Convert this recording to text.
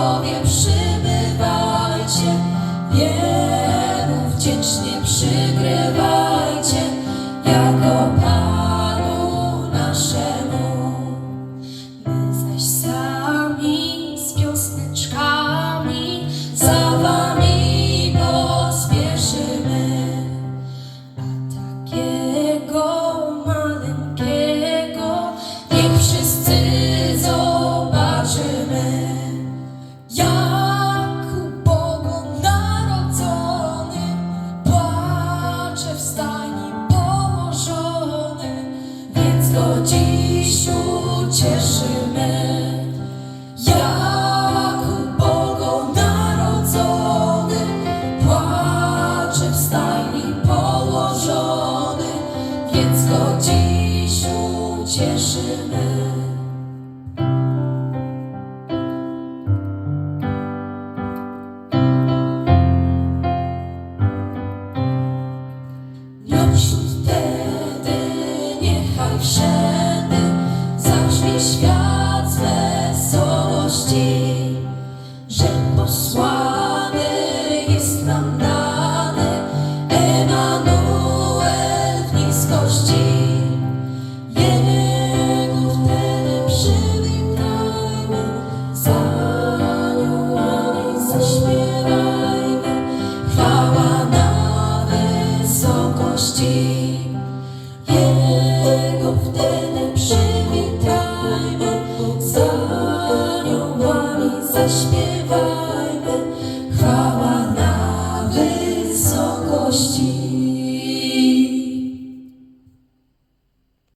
Bogowie przybywajcie, wielu wdzięcznie przygrywajcie, jako Pan. Dziś ucieszymy. Jakub Bogą narodzony, płacze w stajni położony, więc go dziś ucieszymy. Rozrośnie świat z wesołości, że posłanie. zaśpiewajmy, chwała na wysokości.